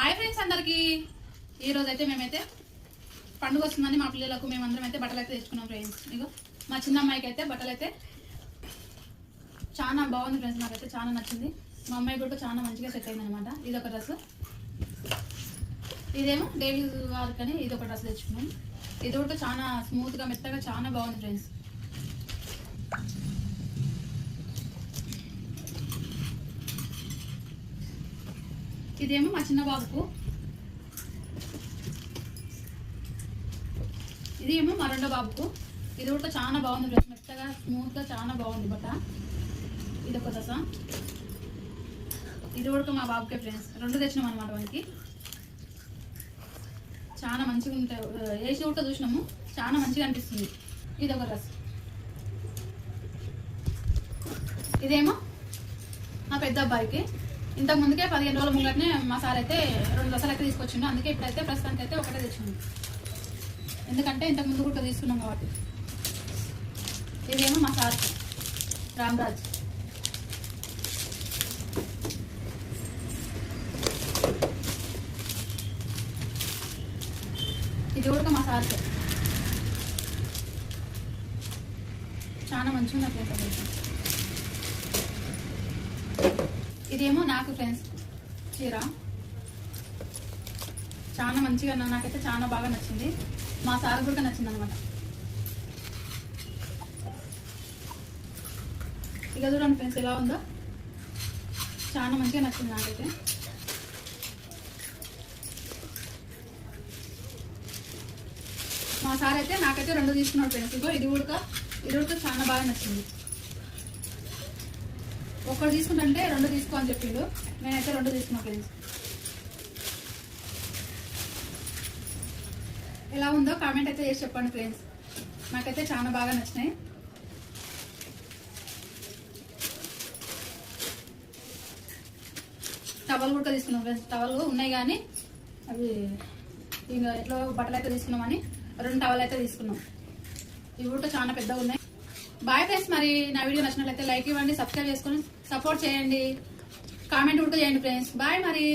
Hi friends అందరికి. ఈరోజు అయితే మేమైతే పండుగ వస్తుందని మా పిల్లలకు మేమందరం అయితే బట్టలు అయితే తెచ్చుకున్నాం ఫ్రెండ్స్. ఇగో మా చిన్న అమ్మాయికి అయితే బట్టలు అయితే చాలా బాగుంది ఫ్రెండ్స్ నాకైతే చాలా నచ్చింది. మా అమ్మాయి కూడా చాలా మంచిగా సెట్ అయింది అనమాట ఇది ఒక డ్రెస్. ఇదేమో డైలీ వారికి అని ఇది ఒక డ్రెస్ తెచ్చుకున్నాం. ఇది కూడా చాలా స్మూత్గా మెత్తగా చాలా బాగుంది ఫ్రెండ్స్. ఇదేమో మా చిన్న బాబుకు. ఇది ఏమో మా రెండో బాబుకు. ఇది కూడా చాలా బాగుంది డ్రెస్ మెత్తగా స్మూత్గా చాలా బాగుంది బట్ట. ఇది ఒక దశ. ఇది కూడా మా బాబుకే ఫ్రెండ్స్. రెండు తెచ్చినాం అనమాట మనకి చాలా మంచిగా ఉంటాయి. వేసి కూడా చూసినాము. చాలా మంచిగా అనిపిస్తుంది. ఇది ఒక డ్రెస్. ఇదేమో మా పెద్ద అబ్బాయికి. ఇంతకు ముందుకే పదిహేను రోజుల ముంగటనే మా సార్ అయితే రెండు దశలు అయితే తీసుకొచ్చిండు. అందుకే ఇప్పుడైతే ప్రస్తుతానికి అయితే ఒకటే తెచ్చిండు. ఎందుకంటే ఇంతకు ముందు కూడా తీసుకున్నాం కాబట్టి. ఇదేమో మా సార్ రామరాజ్. ఇది కూడా మా సార్ చాలా మంచిగా ఉంది అట్లయితే అయితే. ఇదేమో నాకు ఫ్రెండ్స్ చీర. చాలా మంచిగా నా- నాకైతే చాలా బాగా నచ్చింది. మా సార్ కూడా నచ్చింది అనమాట ఇక చూడండి ఫ్రెండ్స్ ఎలా ఉందో. చాలా మంచిగా నచ్చింది నాకైతే. మా సార్ అయితే నాకైతే రెండు తీసుకున్నాడు ఫ్రెండ్స్. ఇగో ఇది కూడా ఇది కూడా చాలా బాగా నచ్చింది. ఒకటి తీసుకుంటే రెండు తీసుకో అని చెప్పిండు. నేనైతే రెండు తీసుకున్నా ఫ్రెండ్స్. ఎలా ఉందో కామెంట్ అయితే చేసి చెప్పండి ఫ్రెండ్స్. నాకైతే చాలా బాగా నచ్చినాయి. టవల్ కూడా తీసుకున్నాం ఫ్రెండ్స్. టవల్ ఉన్నాయి కానీ అవి ఇంకా ఎట్లా బట్టలు అయితే తీసుకున్నామని రెండు టవల్ అయితే తీసుకున్నాం. ఇవి కూడా చాలా పెద్దగా ఉన్నాయి. బాయ్ ఫ్రెండ్స్ మరి నా వీడియో నచ్చినట్లయితే లైక్ ఇవ్వండి సబ్స్క్రైబ్ చేసుకొని సపోర్ట్ చేయండి. కామెంట్ కూడా చేయండి ఫ్రెండ్స్ బాయ్ మరి.